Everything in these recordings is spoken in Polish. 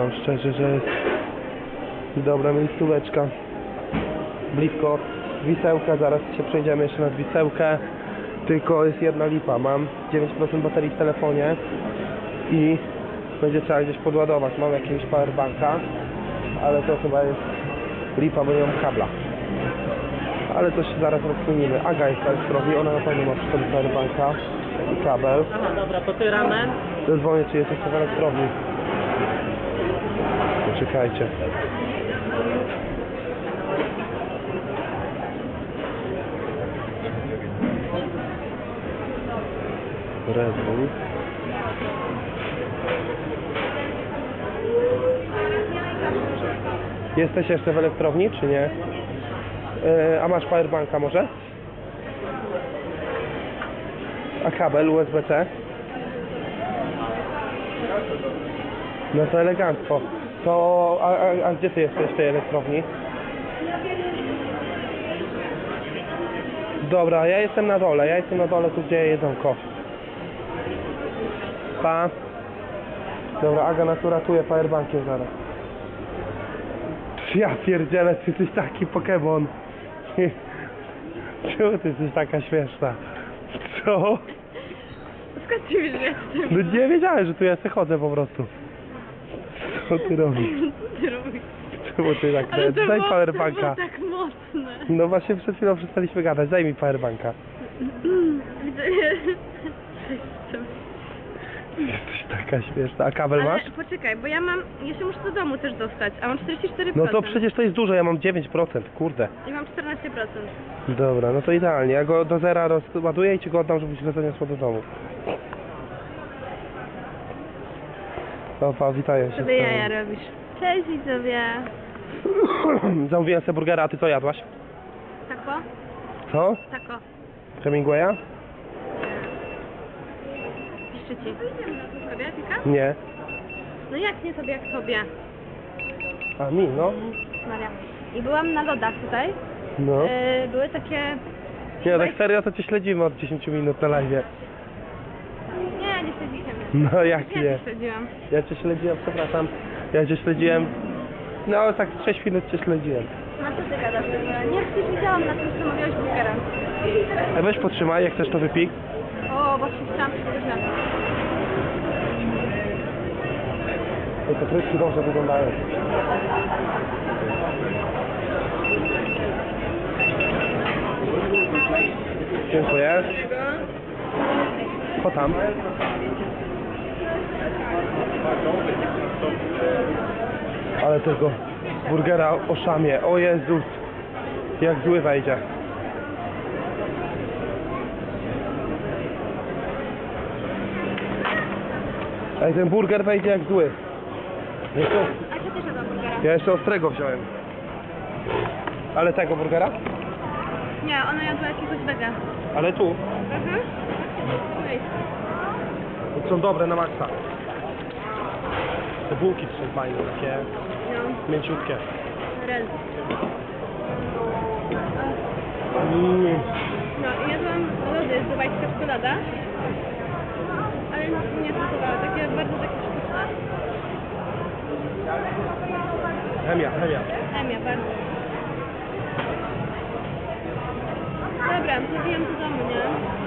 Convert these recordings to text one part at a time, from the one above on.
wam szczerze, że jest dobra miejscóweczka. Blisko Wisełka, zaraz się przejdziemy jeszcze nad Wisełkę. Tylko jest jedna lipa. Mam 9% baterii w telefonie i będzie trzeba gdzieś podładować. Mam jakiegoś powerbanka, ale to chyba jest lipa, bo nie mam kabla. Ale to się zaraz rozkminimy. Aga jest teraz robi, ona na pewno ma przy sobie powerbanka i kabel. Aha, dobra, to ty ramen. Zadzwonię, czy jest jeszcze w elektrowni. Poczekajcie. Red Bull. Jesteś jeszcze w elektrowni, czy nie? E, a masz powerbanka może? A kabel USB-C? No to elegancko. To, a, a, a gdzie ty jesteś w tej elektrowni? Dobra, ja jestem na dole, ja jestem na dole tu gdzie jedzonko. Pa. Dobra, Aga nas uratuje powerbankiem zaraz. Ja pierdzielę, ty jesteś taki Pokémon. Czemu ty jesteś taka śmieszna? Co? Skąd ci wiesz, że jestem? No nie wiedziałem, że tu ja sobie chodzę po prostu. Co ty robisz? Co ty robisz? Czemu ty tak Ale to Daj było, powerbanka. to było tak mocne. No właśnie przed chwilą przestaliśmy gadać, daj mi powerbanka. Widzę, Jesteś taka śmieszna. A kabel masz? Ale poczekaj, bo ja mam, jeszcze muszę do domu też dostać, a mam 44%. No to przecież to jest dużo, ja mam 9%, kurde. I mam 14%. Dobra, no to idealnie. Ja go do zera rozładuję i ci go oddam, żebyś go zaniosła do domu. Opa, witaję się. Sobie jaja robisz. Cześć widzowie. Zamówiłem sobie burgera, a ty co jadłaś? Tako? Co? Tako. Hemingwaya? Piszczy ci. Sobie, Pika? Nie. No jak nie sobie, jak sobie? A mi, no. Maria. I byłam na lodach tutaj. No. Yy, były takie... Nie, tak serio to cię śledzimy od 10 minut na live. Nie, nie śledzicie mnie. No jak Ja nie? nie śledziłam. Ja cię śledziłem, przepraszam. Ja cię śledziłem. No tak 6 minut cię śledziłem. No co ty gadasz? Nie, przecież widziałam na tym, co mówiłeś burgera. A weź potrzymaj, jak chcesz to wypij. O, właśnie chciałam przyjść Ej, te frytki dobrze wyglądają. Dziękuję. Co tam? Ale tego burgera oszamie. O Jezus. Jak zły wejdzie. Ej, ten burger wejdzie jak zły. Jeszcze, ja jeszcze ostrego wziąłem. Ale tego burgera? Nie, ona jadła jakiegoś wega. Ale tu. Mhm. Są dobre na maksa. Te bułki są fajne, takie No, mięciutkie. Mm. No, i jadłam lody z dubajska czekolada. Ale mi nie smakowało. Takie bardzo takie sztuczne. Chemia, chemia. Chemia, bardzo. Dobra, zabijam do domu, nie?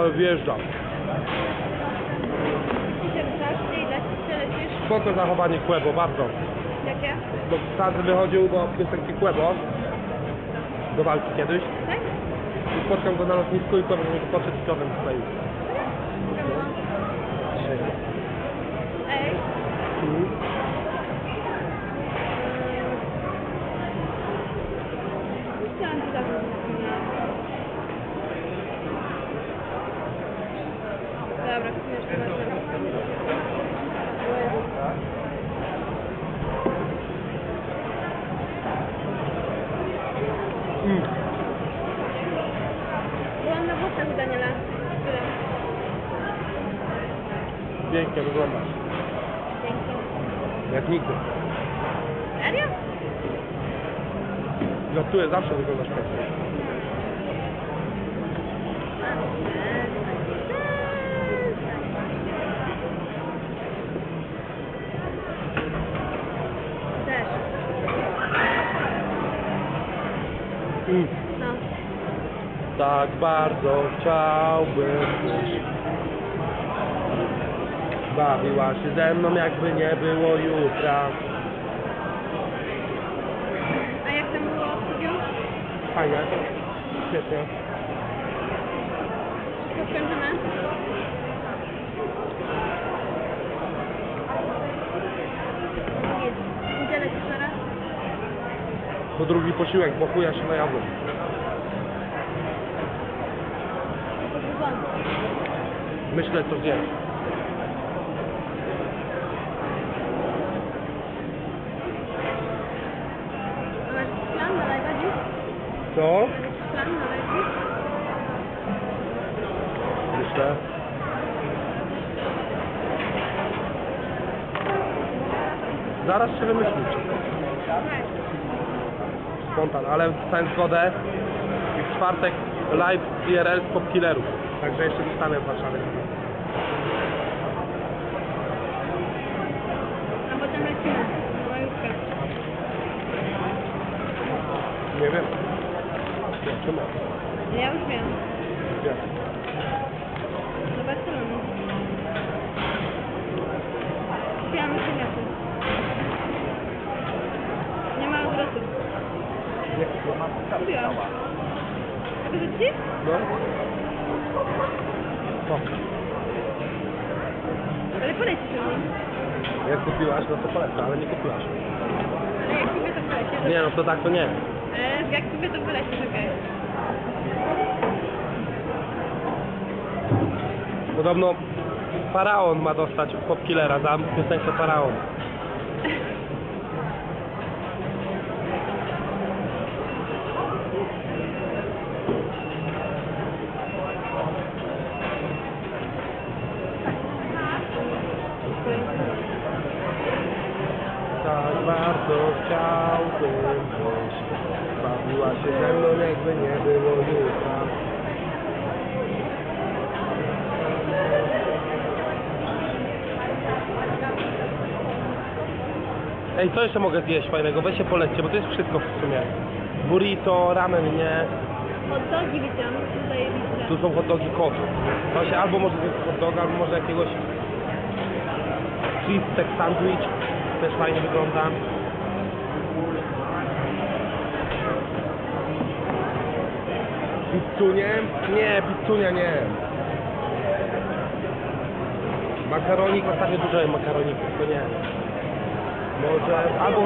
Ale wjeżdżam. Spoko zachowanie Kłebo, bardzo. Jakie? Bo Stary wychodził do piosenki Kłebo do walki kiedyś. Tak? I spotkam go na lotnisku i Kłebo mi poszedł z tutaj. Ej, chciałam ci dobrze Dobra, chwileczkę. Mm. Byłam na włosach u Daniela. Tyle. Pięknie wyglądasz. Dzięki. Jak nigdy. Serio? Żartuję, zawsze wyglądasz pięknie. Mm. Tak bardzo chciałbym. Bawiła się ze mną jakby nie było jutra. A jak tam było w studiu? Fajnie. Świetnie. Teraz? To drugi posiłek, bo chuja się najadłem. Myślę co gdzie. A masz plan na live dziś? Co? Myślę. Zaraz się wymyślić. Spontan, ale dostałem zgodę i w czwartek live IRL z popkillerów. Także jeszcze zostanę w Warszawie. A potem lecimy. Na majówkę. Nie wiem. Zobaczymy. Ja już wiem. Gdzie? Do Barcelony. Kupiłam już bilety. Nie ma odwrotu. Nie kupiłem. Kupiłam. A to ci? No. O, Ale polecisz ją. jak kupiłaś, no to polecam, ale nie kupiłaś. Ale jak kupię to polecisz. Nie no, to tak to nie. Ale jak kupię to polecisz, okej. Podobno Faraon ma dostać popkillera za piosenkę Faraon. Ej, co jeszcze mogę zjeść fajnego? Weź się polećcie, bo to jest wszystko w sumie. Burrito, ramen, nie. Hot dogi widziałam. Tutaj widzę. Tu są hot dogi kotów. Się albo może zjeść hot doga, albo może jakiegoś cheese steak sandwich. Też fajnie wygląda. Pizzunie? Nie, pizzunia nie. Makaronik, ostatnio dużo jem makaroników, to nie. Może, albo,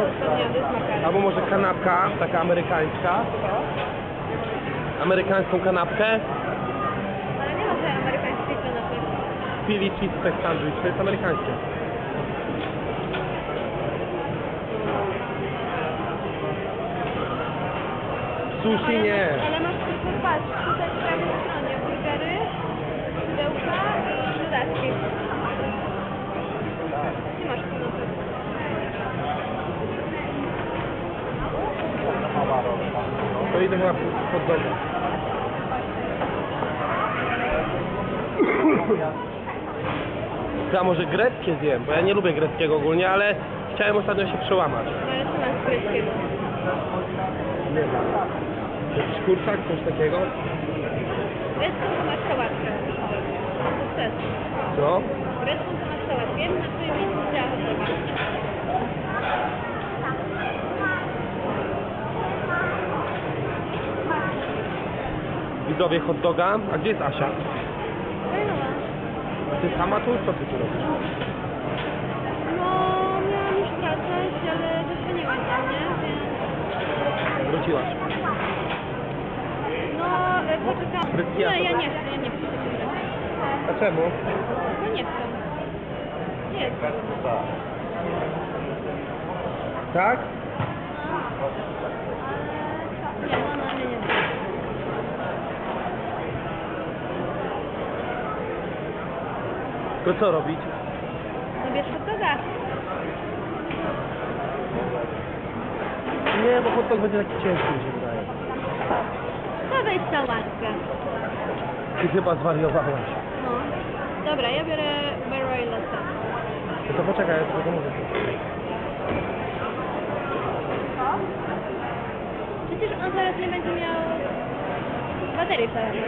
albo może kanapka, taka amerykańska. Amerykańską kanapkę. Ale nie ma tej amerykańskiej kanapy. Philly cheese sandwich, to jest amerykańskie. Sushi nie. Ale masz tylko patrz, tutaj w prawej stronie burgery, pudełka i dodatki. Nie masz kanapy. To idę chyba pod domu. Ja może greckie zjem, bo ja nie lubię greckiego ogólnie, ale chciałem ostatnio się przełamać. No co masz greckiego? Nie wiem. Jakiś kurczak, coś takiego? Grecką to masz sałatkę. To chcesz. No. Grecką to masz sałatkę. Bym na twoim miejscu chciała hot doga. Widzowie hot doga. A gdzie jest Asia? A ty sama tu? Co ty tu robisz? No, miałam już wracać, ale zadzwoniła do mnie, więc... Wróciłaś. No, e, poczekam. Frytki Nie, ja nie chcę, ja nie chcę. A czemu? No nie chcę. Nie chcę. Tak? Nie, no, no, nie, nie. To co robić? No bierz hot doga. Nie, bo hot dog będzie taki ciężki, mi się wydaje. Dawaj sałatkę. Ty chyba zwariowałaś. No. Dobra, ja biorę Barroy Latte. No to poczekaj, ja tylko mówię. Przecież on zaraz nie będzie miał baterii w telefonie.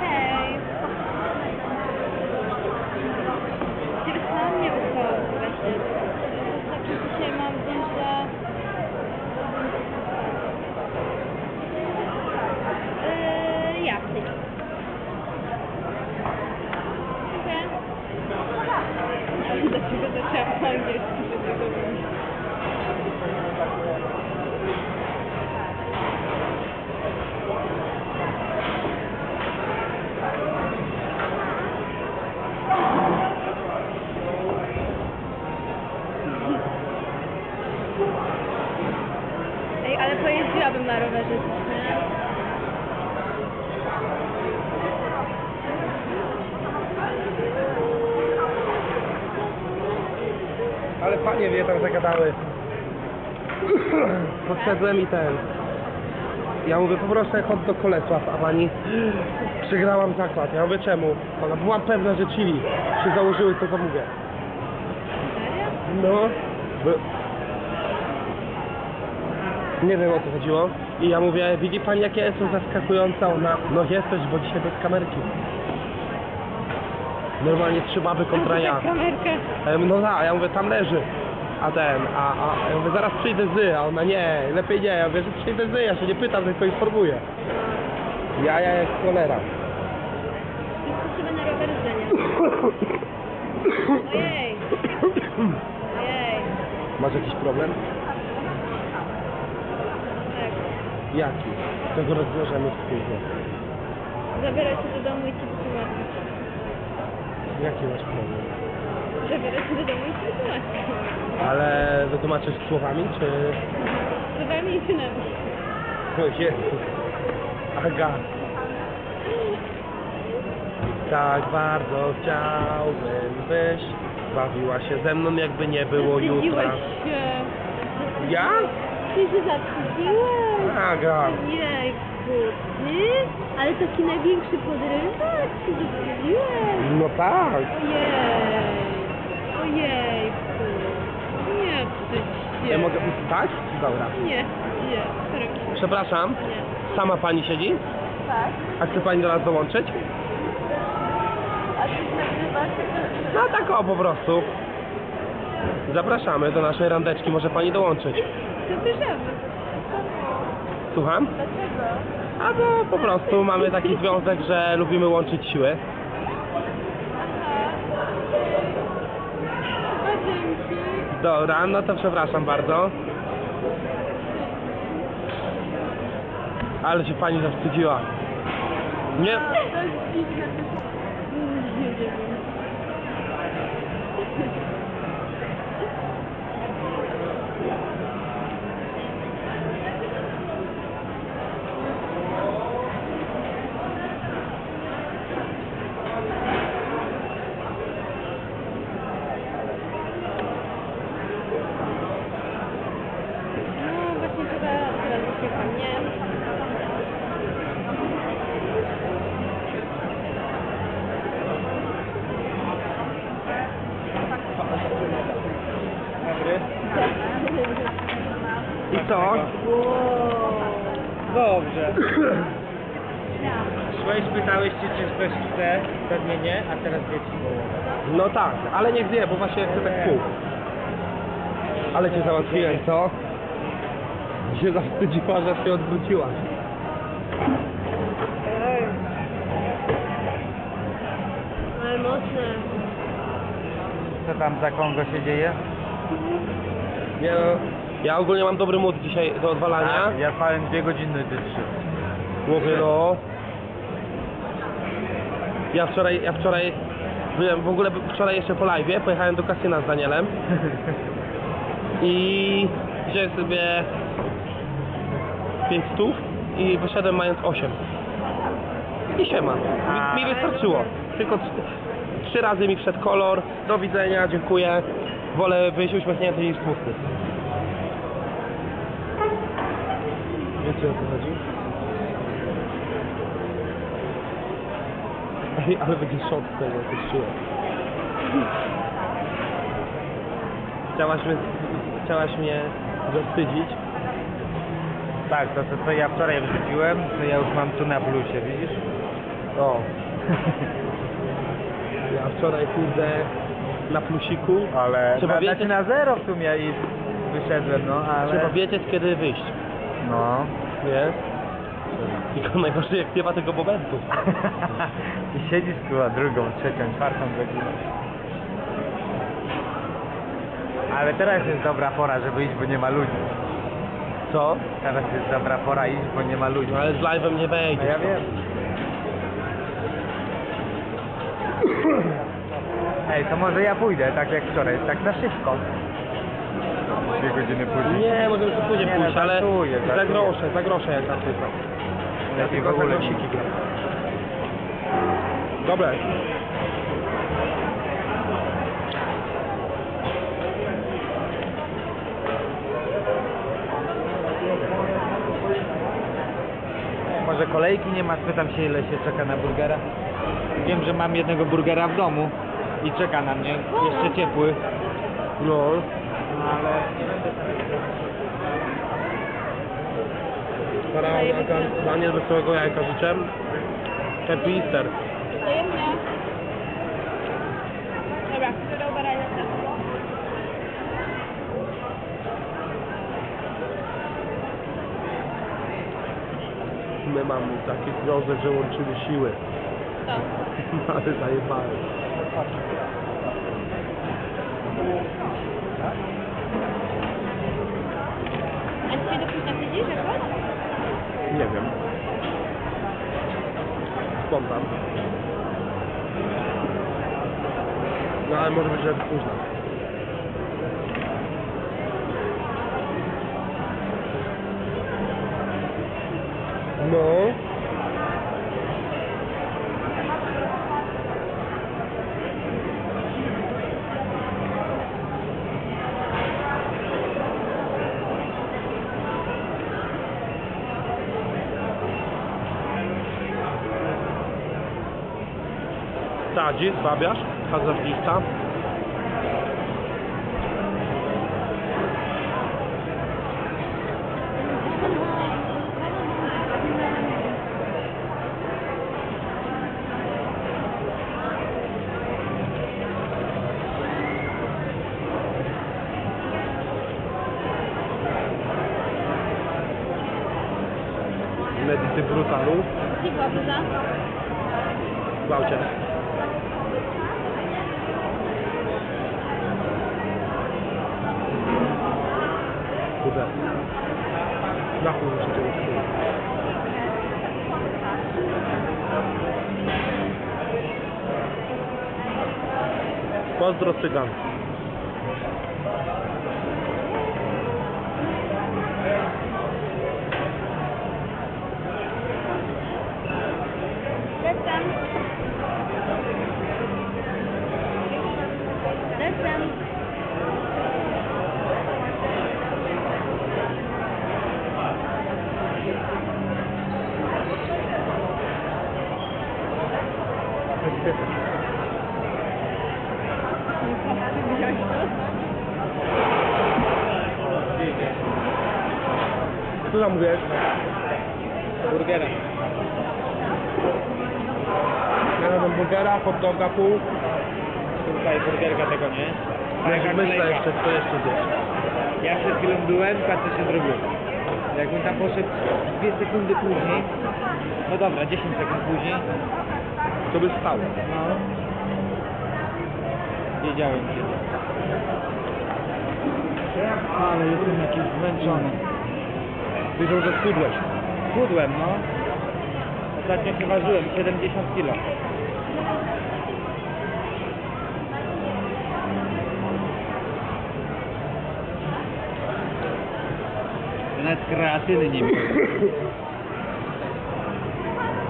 Hej. Ciebie sam nie wysłałam właśnie. Znaczy dzisiaj mam duże... Yy, jasny. Dziękuję. Dlaczego zaczęłam po angielsku się tego mówić? Ej, ale pojeździłabym na rowerze? Ale panie wie, tam zagadały. Podszedłem i ten. Ja mówię, poproszę hot do Kolesław, a pani przegrałam zakład. Ja mówię, czemu? Ona była pewna, że chili się założyły, co zamówię. Serio? No. By... Nie wiem o co chodziło. I ja mówię, widzi pani jakie jestem zaskakująca? Ona, no jesteś, bo dzisiaj bez kamerki. Normalnie trzy baby kontra ja. Kamerkę. A ja mówię, no da, a ja mówię, tam leży. A ten, a, a ja mówię, zaraz przyjdę z, a ona nie, lepiej nie. Ja mówię, że przyjdę z, ja się nie pytam, tylko informuję. Ja, ja jak cholera. Sobie na rowerze, nie? Ojej. Ojej. Masz jakiś problem? Tak. Jaki? Tego rozwiążemy wspólnie. Zabiorę cię do domu i ci wytłumaczę. Jaki masz problem? Zabiorę cię do domu i ci wytłumaczę. Ale wytłumaczysz słowami, czy... Słowami i czynami. O Jezus. Aga. Tak bardzo chciałbym, byś bawiła się ze mną, jakby nie było jutra. Się. Ja? Ty się zawstydziłeś. Aga. Jejku, ty? Ale taki największy podrywacz się zawstydziłeś. No tak. Ojej. Ojejku. Nie się. Ja mogę wstać? Dobra. Nie, nie. Sorki. Przepraszam, Nie. sama pani siedzi? Tak. A chce pani do nas dołączyć? A ty nagrywasz? No tak o, po prostu. Zapraszamy do naszej randeczki, może pani dołączyć. Bierzemy. Słucham? Dlaczego? Albo po prostu mamy taki związek, że lubimy łączyć siły. Aha. A dzięki. Dobra, no to przepraszam bardzo. Ale się pani zawstydziła. Nie, To jest dziwne. Nie, nie. No właśnie chyba teraz się pan nie. i co? Wow. Dobrze. Szłeś, pytałeś się, czy ktoś chce, pewnie nie, a teraz dzieci woło. No tak, ale niech wie, bo właśnie chcę tak pół. Ale cię załatwiłem, co? Się zawstydziła, że się odwróciła. Ale mocne. Co tam za Kongo się dzieje? Nie no, ja ogólnie mam dobry mód dzisiaj do odwalania. Tak, ja spałem dwie godziny czy trzy. Mówię no. Ja wczoraj, ja wczoraj Byłem w ogóle wczoraj jeszcze po live, pojechałem do kasyna z Danielem i wziąłem sobie 5 stów i wyszedłem mając 8. I siema. Mi, mi wystarczyło. Tylko trzy, razy mi wszedł kolor. Do widzenia, dziękuję. Wolę wyjść uśmiechnięty niż smutny. Wiecie o co chodzi? Ej, ale będzie szok z tego, coś czuję. Chciałaś mnie, chciałaś mnie zawstydzić. Tak, to, to co ja wczoraj wrzuciłem, to ja już mam tu na plusie, widzisz? O. Ja wczoraj kurde na plusiku. Ale Trzeba na, wiedzieć- znaczy na zero w sumie i wyszedłem, no ale... Trzeba wiedzieć kiedy wyjść, No. Nie? Tylko najgorzej jak nie ma tego momentu. I siedzisz tu, a drugą, trzecią, czwartą godzinę. Ale teraz jest dobra pora, żeby iść, bo nie ma ludzi. Co? Teraz jest dobra pora iść, bo nie ma ludzi. No ale z live'em nie No wejdzie. ja wiem. Ej, to może ja pójdę, tak jak wczoraj, tak na szybko. Dwie godziny później. Nie, możemy tu później Nie, no, pójść, ale żartuję, za żartuję. grosze, za grosze jak tam tylko. Lepiej w ogóle nie. gram. Dobra. Może kolejki nie ma, spytam się ile się czeka na burgera. Wiem, że mam jednego burgera w domu i czeka na mnie, jeszcze ciepły, No. ale Para Daniel wesołego jajka życzę. Happy Easter. Wzajemnie. Dobra. My mamy taki związek, że łączymy siły. Co? Ale zajebałem. A dzisiaj do późna siedzisz jakoś? Nie wiem. Spontan. No ale może być, że późno. No. Sadzi, babiarz, hazardista. Medity brutalu. Cicho, bluza. Gwałcie. Czegoś powiedzieć. Pozdro cygan. Lecę. Lecę. Co tam mówisz? burgera. Mam burgera, hot doga pół. Tutaj burgerka tego nie. Jak myślę jeszcze, co jeszcze zjeść. Ja przed chwilą byłem, patrzę się zrobił. Jakbym tam poszedł 2 sekundy później, no dobra, 10 sekund później, To by stało. no, wiedziałem kiedy. Ale jestem jakiś zmęczony. Powiedział, że schudłeś. Schudłem, no. Ostatnio się ważyłem, 70 kg. Nawet kreatyny nie miałem.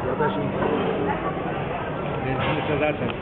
Ja też nie. Więc muszę zacząć.